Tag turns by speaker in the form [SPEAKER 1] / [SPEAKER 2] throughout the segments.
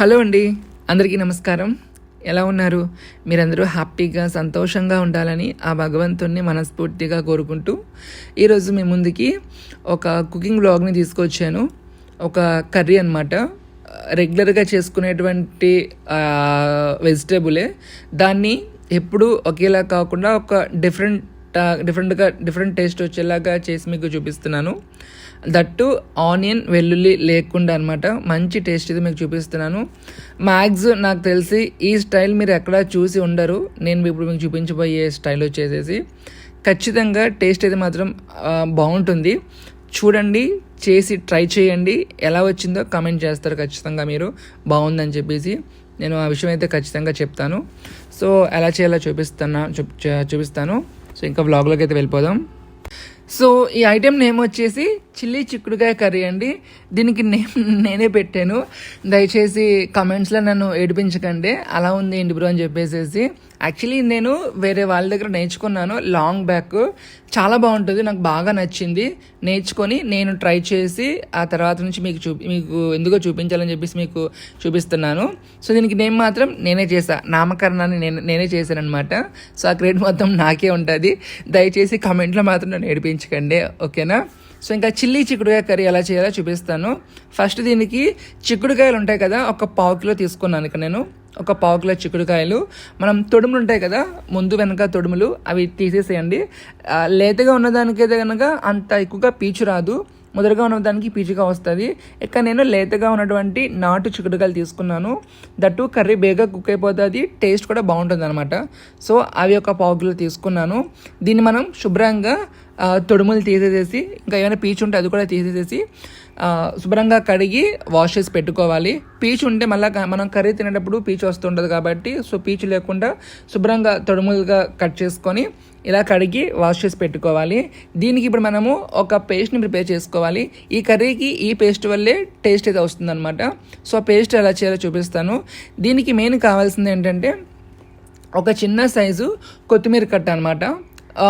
[SPEAKER 1] Hello అండి. అందరికీ నమస్కారం. ఎలా ఉన్నారు? మీరందరూ హ్యాపీగా సంతోషంగా ఉండాలని ఆ భగవంతుణ్ణి మనస్ఫూర్తిగా కోరుకుంటూ ఈరోజు మీ ముందుకి ఒక కుకింగ్ బ్లాగ్ని తీసుకొచ్చాను. ఒక కర్రీ అనమాట రెగ్యులర్గా చేసుకునేటువంటి వెజిటేబులే. దాన్ని ఎప్పుడు ఒకేలా కాకుండా ఒక డిఫరెంట్ డిఫరెంట్గా డిఫరెంట్ టేస్ట్ వచ్చేలాగా చేసి మీకు చూపిస్తున్నాను. దట్టు ఆనియన్ వెల్లుల్లి లేకుండా అనమాట మంచి టేస్ట్ ఇది మీకు చూపిస్తున్నాను. మ్యాగ్స్ నాకు తెలిసి ఈ స్టైల్ మీరు ఎక్కడ చూసి ఉండరు. నేను ఇప్పుడు మీకు చూపించబోయే స్టైల్ వచ్చేసేసి. ఖచ్చితంగా టేస్ట్ అయితే మాత్రం బాగుంటుంది. చూడండి చేసి ట్రై చేయండి. ఎలా వచ్చిందో కమెంట్ చేస్తారు ఖచ్చితంగా మీరు. బాగుందని చెప్పేసి నేను ఆ విషయం అయితే ఖచ్చితంగా చెప్తాను. సో ఎలా చేయాలో చూపిస్తున్నా చూపిస్తాను. సో ఇంకా వ్లాగ్లోకి అయితే వెళ్ళిపోదాం. సో ఈ ఐటెం నేమ్ వచ్చేసి చిల్లీ చిక్కుడుకాయ కర్రీ అండి. దీనికి నేమ్ నేనే పెట్టాను. దయచేసి కమెంట్స్లో నన్ను ఏడిపించకండి. అలా ఉంది ఏంటి బ్రో అని చెప్పేసేసి. యాక్చువల్లీ నేను వేరే వాళ్ళ దగ్గర నేర్చుకున్నాను. లాంగ్ బ్యాక్ చాలా బాగుంటుంది. నాకు బాగా నచ్చింది. నేర్చుకొని నేను ట్రై చేసి ఆ తర్వాత నుంచి మీకు చూ మీకు ఎందుకో చూపించాలని చెప్పేసి మీకు చూపిస్తున్నాను. సో దీనికి నేమ్ మాత్రం నేనే చేసా నామకరణాన్ని నేను నేనే చేశాను అనమాట సో ఆ క్రెడిట్ మొత్తం నాకే ఉంటుంది. దయచేసి కమెంట్లో మాత్రం నన్ను ఏడిపించకండి. ఓకేనా? సో ఇంకా చిల్లీ చిక్కుడుకాయ కర్రీ ఎలా చేయాలో చూపిస్తాను. ఫస్ట్ దీనికి చిక్కుడుకాయలు ఉంటాయి కదా ఒక పావు కిలో తీసుకున్నాను ఇక నేను. ఒక పావు కిలో చిక్కుడుకాయలు. మనం తొడుములు ఉంటాయి కదా ముందు వెనక తొడుములు అవి తీసేసేయండి. లేతగా ఉన్నదానికైతే కనుక అంత ఎక్కువగా పీచు రాదు. ముదరగా ఉన్నదానికి పీచుగా వస్తుంది. ఇక్కడ నేను లేతగా ఉన్నటువంటి నాటు చిక్కుడుకాయలు తీసుకున్నాను. దట్టు కర్రీ బేగా కుక్ అయిపోతుంది టేస్ట్ కూడా బాగుంటుంది అనమాట సో అవి ఒక పావు కిలో తీసుకున్నాను. దీన్ని మనం శుభ్రంగా తొడుములు తీసేసేసి ఇంకా ఏమైనా పీచు ఉంటే అది కూడా తీసేసేసి శుభ్రంగా కడిగి వాష్ చేసి పెట్టుకోవాలి. పీచు ఉంటే మళ్ళీ మనం కర్రీ తినేటప్పుడు పీచు వస్తుంటుంది కాబట్టి సో పీచు లేకుండా శుభ్రంగా తొడుములుగా కట్ చేసుకొని ఇలా కడిగి వాష్ చేసి పెట్టుకోవాలి. దీనికి ఇప్పుడు మనము ఒక పేస్ట్ని ప్రిపేర్ చేసుకోవాలి. ఈ కర్రీకి ఈ పేస్ట్ వల్లే టేస్ట్ అయితే వస్తుందన్నమాట. సో ఆ పేస్ట్ ఎలా చేయాలో చూపిస్తాను. దీనికి మెయిన్ కావాల్సింది ఏంటంటే ఒక చిన్న సైజు కొత్తిమీర కట్ట అనమాట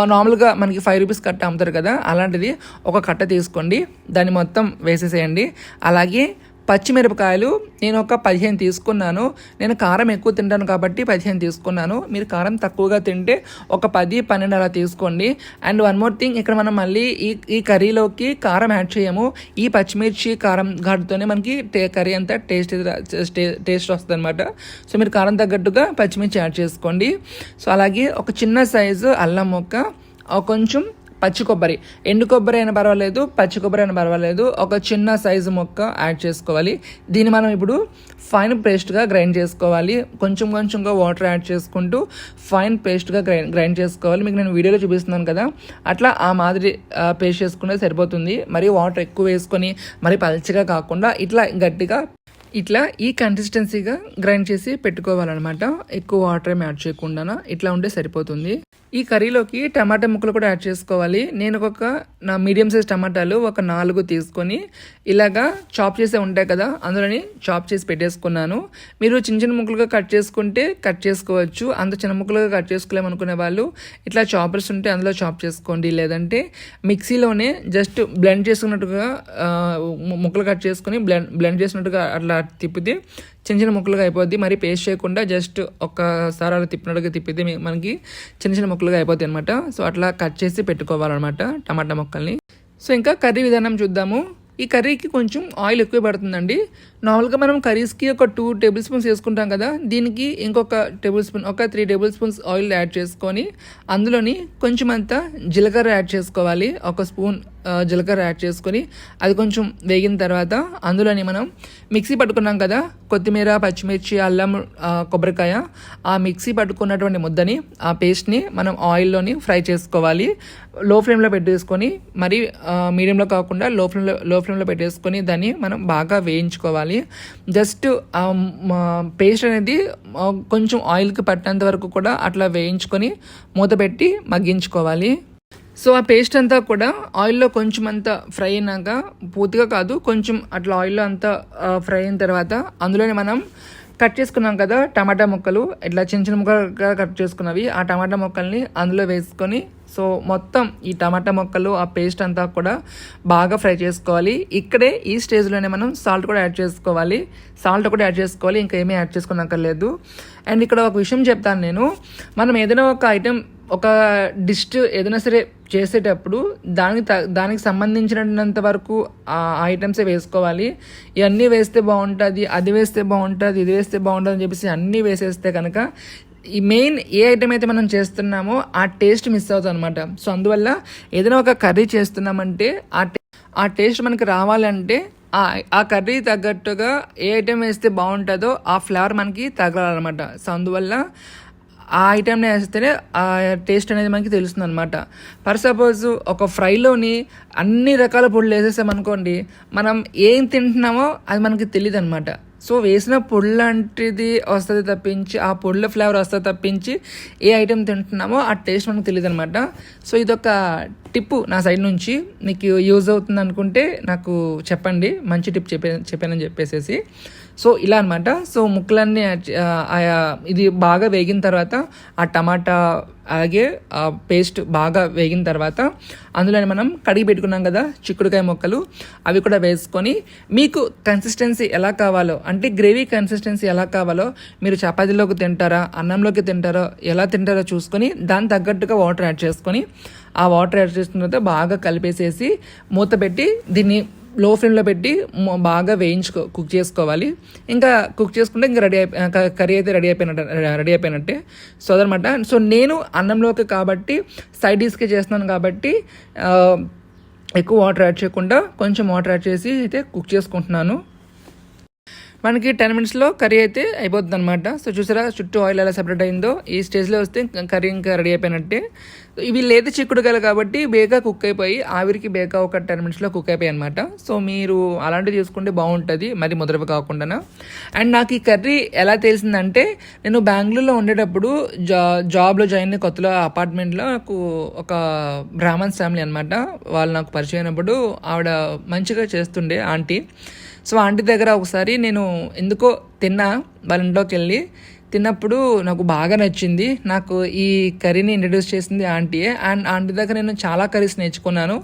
[SPEAKER 1] నార్మల్గా మనకి ఫైవ్ రూపీస్ కట్ట అమ్ముతారు కదా అలాంటిది ఒక కట్ట తీసుకోండి దాన్ని మొత్తం వేసేసేయండి. అలాగే పచ్చిమిరపకాయలు నేను ఒక పదిహేను తీసుకున్నాను. నేను కారం ఎక్కువ తింటాను కాబట్టి పదిహేను తీసుకున్నాను. మీరు కారం తక్కువగా తింటే ఒక పది పన్నెండు అలా తీసుకోండి. అండ్ వన్ మోర్ థింగ్ ఇక్కడ మనం మళ్ళీ ఈ ఈ కర్రీలోకి కారం యాడ్ చేయము. ఈ పచ్చిమిర్చి కారం ఘాటుతోనే మనకి టే కర్రీ అంతా టేస్ట్ టేస్ట్ వస్తుంది అనమాట సో మీరు కారం తగ్గట్టుగా పచ్చిమిర్చి యాడ్ చేసుకోండి. సో అలాగే ఒక చిన్న సైజు అల్లం మొక్క కొంచెం పచ్చి కొబ్బరి. ఎండు కొబ్బరి అయినా పర్వాలేదు పచ్చి కొబ్బరి అయినా పర్వాలేదు. ఒక చిన్న సైజు మొక్క యాడ్ చేసుకోవాలి. దీన్ని మనం ఇప్పుడు ఫైన్ పేస్ట్గా గ్రైండ్ చేసుకోవాలి. కొంచెం కొంచెంగా వాటర్ యాడ్ చేసుకుంటూ ఫైన్ పేస్ట్గా గ్రైండ్ గ్రైండ్ చేసుకోవాలి. మీకు నేను వీడియోలో చూపిస్తున్నాను కదా. అట్లా ఆ మాదిరి పేస్ట్ చేసుకుంటే సరిపోతుంది. మరి వాటర్ ఎక్కువ వేసుకొని మరి పల్చగా కాకుండా ఇట్లా గట్టిగా ఇట్లా ఈ కన్సిస్టెన్సీగా గ్రైండ్ చేసి పెట్టుకోవాలన్నమాట. ఎక్కువ వాటర్ ఏమి యాడ్ చేయకుండా ఇట్లా ఉంటే సరిపోతుంది. ఈ కర్రీలోకి టమాటా ముక్కలు కూడా యాడ్ చేసుకోవాలి. నేను ఒక నా మీడియం సైజ్ టమాటాలు ఒక నాలుగు తీసుకొని ఇలాగా చాప్ చేసే ఉంటాయి కదా అందులోని చాప్ చేసి పెట్టేసుకున్నాను. మీరు చిన్న చిన్న ముక్కలుగా కట్ చేసుకుంటే కట్ చేసుకోవచ్చు. అంత చిన్న ముక్కలుగా కట్ చేసుకోలేమనుకునే వాళ్ళు ఇట్లా చాపర్స్ ఉంటే అందులో చాప్ చేసుకోండి. లేదంటే మిక్సీలోనే జస్ట్ బ్లెండ్ చేసుకున్నట్టుగా ముక్కలు కట్ చేసుకొని బ్లెండ్ బ్లెండ్ చేసినట్టుగా అట్లా తిప్పితే చిన్న చిన్న ముక్కలుగా అయిపోద్ది. మరి పేస్ట్ చేయకుండా జస్ట్ ఒక్కసారి అలా తిప్పినట్టుగా తిప్పితే మనకి చిన్న చిన్న ముక్కలుగా అయిపోతాయి అనమాట సో అట్లా కట్ చేసి పెట్టుకోవాలన్నమాట టమాటా ముక్కల్ని. సో ఇంకా కర్రీ విధానం చూద్దాము. ఈ కర్రీకి కొంచెం ఆయిల్ ఎక్కువ పడుతుందండి. నార్మల్గా మనం కర్రీస్కి ఒక టూ టేబుల్ స్పూన్స్ వేసుకుంటాం కదా దీనికి ఇంకొక టేబుల్ స్పూన్ ఒక three tablespoons oil add చేసుకొని అందులోని కొంచెం అంతా జీలకర్ర యాడ్ చేసుకోవాలి. ఒక స్పూన్ జీలకర్ర యాడ్ చేసుకొని అది కొంచెం వేగిన తర్వాత అందులోని మనం మిక్సీ పట్టుకున్నాం కదా కొత్తిమీర పచ్చిమిర్చి అల్లం కొబ్బరికాయ ఆ మిక్సీ పట్టుకున్నటువంటి ముద్దని ఆ పేస్ట్ని మనం ఆయిల్లోని ఫ్రై చేసుకోవాలి. లో ఫ్లేమ్లో పెట్టేసుకొని మరి మీడియంలో కాకుండా లో ఫ్లేమ్లో లో ఫ్లేమ్లో పెట్టేసుకొని దాన్ని మనం బాగా వేయించుకోవాలి. జస్ట్ పేస్ట్ అనేది కొంచెం ఆయిల్కి పట్టినంత వరకు కూడా అట్లా వేయించుకొని మూత పెట్టి మగ్గించుకోవాలి. సో ఆ పేస్ట్ అంతా కూడా ఆయిల్లో కొంచెం అంతా ఫ్రై అయినాక పూర్తిగా కాదు కొంచెం అట్లా ఆయిల్లో అంతా ఫ్రై అయిన తర్వాత అందులోనే మనం కట్ చేసుకున్నాం కదా టమాటా ముక్కలు. ఇట్లా చిన్న చిన్న ముక్కలుగా కట్ చేసుకున్నవి. ఆ టమాటా ముక్కల్ని అందులో వేసుకొని సో మొత్తం ఈ టమాటా ముక్కలు ఆ పేస్ట్ అంతా కూడా బాగా ఫ్రై చేసుకోవాలి. ఇక్కడే ఈ స్టేజ్లోనే మనం సాల్ట్ కూడా యాడ్ చేసుకోవాలి. సాల్ట్ కూడా యాడ్ చేసుకోవాలి ఇంకా ఏమీ యాడ్ చేసుకోనక్కర్లేదు అండ్ ఇక్కడ ఒక విషయం చెప్తాను నేను. మనం ఏదైనా ఒక ఐటెం ఒక డిష్ ఏదైనా సరే చేసేటప్పుడు దానికి త దానికి సంబంధించినంత వరకు ఆ ఐటమ్సే వేసుకోవాలి. ఇవన్నీ వేస్తే బాగుంటుంది అది వేస్తే బాగుంటుంది ఇది వేస్తే బాగుంటుంది అని చెప్పేసి అన్నీ వేసేస్తే కనుక ఈ మెయిన్ ఏ ఐటమ్ అయితే మనం చేస్తున్నామో ఆ టేస్ట్ మిస్ అవుతుంది అనమాట సో అందువల్ల ఏదైనా ఒక కర్రీ చేస్తున్నామంటే ఆ ఆ టేస్ట్ మనకి రావాలంటే ఆ కర్రీ తగ్గట్టుగా ఏ ఐటెం వేస్తే బాగుంటుందో ఆ ఫ్లేవర్ మనకి తగలాలన్నమాట. సో అందువల్ల ఆ ఐటెంని వేస్తేనే ఆ టేస్ట్ అనేది మనకి తెలుస్తుంది అనమాట ఫర్ సపోజ్ ఒక ఫ్రైలోని అన్ని రకాల పొడులు వేసేసామనుకోండి మనం ఏం తింటున్నామో అది మనకి తెలియదు అనమాట సో వేసిన పొడి లాంటిది వస్తుంది తప్పించి ఆ పొడిల ఫ్లేవర్ వస్తుంది తప్పించి ఏ ఐటెం తింటున్నామో ఆ టేస్ట్ మనకు తెలియదు అనమాట సో ఇదొక టిప్పు నా సైడ్ నుంచి. మీకు యూజ్ అవుతుంది అనుకుంటే నాకు చెప్పండి. మంచి టిప్ చెప్పే చెప్పానని చెప్పేసేసి. సో ఇలా అనమాట సో ముక్కలన్నీ ఇది బాగా వేగిన తర్వాత ఆ టమాటా అలాగే ఆ పేస్ట్ బాగా వేగిన తర్వాత అందులోనే మనం కడిగి పెట్టుకున్నాం కదా చిక్కుడుకాయ ముక్కలు అవి కూడా వేసుకొని మీకు కన్సిస్టెన్సీ ఎలా కావాలో అంటే గ్రేవీ కన్సిస్టెన్సీ ఎలా కావాలో మీరు చపాతీలోకి తింటారా అన్నంలోకి తింటారో ఎలా తింటారో చూసుకొని దాని తగ్గట్టుగా వాటర్ యాడ్ చేసుకొని ఆ వాటర్ యాడ్ చేసిన తర్వాత బాగా కలిపేసేసి మూత పెట్టి దీన్ని లో ఫ్లేమ్లో పెట్టి బాగా వేయించుకో కుక్ చేసుకోవాలి. ఇంకా కుక్ చేసుకుంటే ఇంకా రెడీ అయిపోయి కర్రీ అయితే రెడీ అయిపోయినట్టు రెడీ అయిపోయినట్టే. సో అదనమాట. సో నేను అన్నంలోకి కాబట్టి సైడ్ డిష్కే చేస్తున్నాను కాబట్టి ఎక్కువ వాటర్ యాడ్ చేయకుండా కొంచెం వాటర్ యాడ్ చేసి అయితే కుక్ చేసుకుంటున్నాను. మనకి టెన్ మినిట్స్లో కర్రీ అయితే అయిపోతుంది అనమాట సో చూసారా చుట్టూ ఆయిల్ ఎలా సెపరేట్ అయిందో ఈ స్టేజ్లో వస్తే కర్రీ ఇంకా రెడీ అయిపోయినట్టే. ఇవి లేదు చిక్కుడుకాయలు కాబట్టి బేగా కుక్ అయిపోయి ఆవిరికి బేగా ఒక టెన్ మినిట్స్లో కుక్ అయిపోయి అనమాట సో మీరు అలాంటివి చూసుకుంటే బాగుంటుంది మరి ముదరపు కాకుండా అండ్ నాకు ఈ కర్రీ ఎలా తెలిసిందంటే నేను బెంగళూరులో ఉండేటప్పుడు జా జాబ్లో జాయిన్ అయిన కొత్తలో అపార్ట్మెంట్లో నాకు ఒక బ్రాహ్మణ్స్ ఫ్యామిలీ అనమాట వాళ్ళు నాకు పరిచయం అయినప్పుడు ఆవిడ మంచిగా చేస్తుండే ఆంటీ. సో ఆంటీ దగ్గర ఒకసారి నేను ఎందుకో తిన్నా వాళ్ళ ఇంట్లోకి వెళ్ళి తిన్నప్పుడు నాకు బాగా నచ్చింది. నాకు ఈ కర్రీని ఇంట్రడ్యూస్ చేసింది ఆంటీయే. అండ్ ఆంటీ దగ్గర నేను చాలా కర్రీస్ నేర్చుకున్నాను.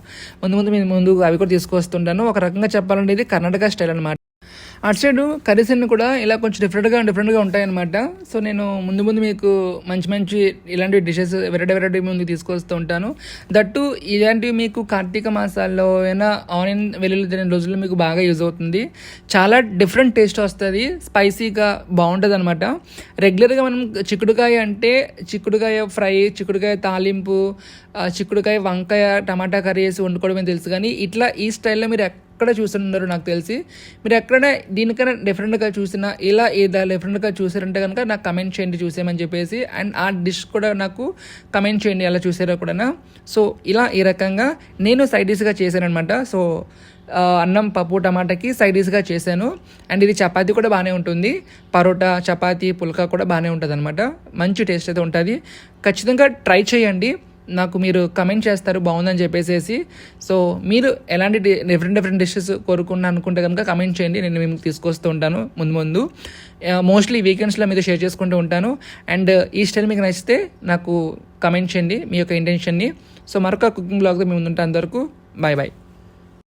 [SPEAKER 1] ముందు ముందు మీ ముందు అవి కూడా తీసుకొస్తుంటాను. ఒక రకంగా చెప్పాలంటే ఇది కర్ణాటక స్టైల్ అనమాట అటు సైడ్ కర్రీస్ అన్ని కూడా ఇలా కొంచెం డిఫరెంట్గా డిఫరెంట్గా ఉంటాయన్నమాట. సో నేను ముందు ముందు మీకు మంచి మంచి ఇలాంటి డిషెస్ వెరైటీ వెరైటీ ముందు తీసుకొస్తూ ఉంటాను. దట్టు ఇలాంటివి మీకు కార్తీక మాసాల్లో అయినా ఆనియన్ వెల్లుల్లి తినే రోజుల్లో మీకు బాగా యూజ్ అవుతుంది. చాలా డిఫరెంట్ టేస్ట్ వస్తుంది. స్పైసీగా బాగుంటుంది అనమాట రెగ్యులర్గా మనం చిక్కుడుకాయ అంటే చిక్కుడుకాయ ఫ్రై చిక్కుడుకాయ తాలింపు చిక్కుడుకాయ వంకాయ టమాటా కర్రీ వేసి వండుకోవడమే తెలుసు కానీ ఇట్లా ఈ స్టైల్లో మీరు ఎక్కడ చూస్తున్నారు నాకు తెలిసి? మీరు ఎక్కడైనా దీనికైనా డిఫరెంట్గా చూసినా ఇలా ఏదా డిఫరెంట్గా చూసారంటే కనుక నాకు కమెంట్ చేయండి చూసామని చెప్పేసి. అండ్ ఆ డిష్ కూడా నాకు కమెంట్ చేయండి ఎలా చూసారో కూడా సో ఇలా ఈ రకంగా నేను సైడ్ డిష్గా చేశానమాట సో అన్నం పప్పు టమాటాకి సైడ్ డిష్గా చేశాను. అండ్ ఇది చపాతీ కూడా బాగానే ఉంటుంది. పరోటా చపాతీ పుల్కా కూడా బాగానే ఉంటుంది అనమాట మంచి టేస్ట్ అయితే ఉంటుంది. ఖచ్చితంగా ట్రై చేయండి. నాకు మీరు కమెంట్ చేస్తారు బాగుందని చెప్పేసి సో మీరు ఎలాంటి డిఫరెంట్ డిఫరెంట్ డిషెస్ కోరుకున్నా అనుకుంటే కనుక కమెంట్ చేయండి నేను మేము తీసుకొస్తూ ఉంటాను ముందు ముందు. Uh, మోస్ట్లీ వీకెండ్స్లో మీతో షేర్ చేసుకుంటూ ఉంటాను. అండ్ uh, ఈ స్టైల్ మీకు నచ్చితే నాకు కమెంట్ చేయండి మీ యొక్క ఇంటెన్షన్ని సో మరొక కుకింగ్ బ్లాగ్తో మేము ఉంటాను అంతవరకు బాయ్ బాయ్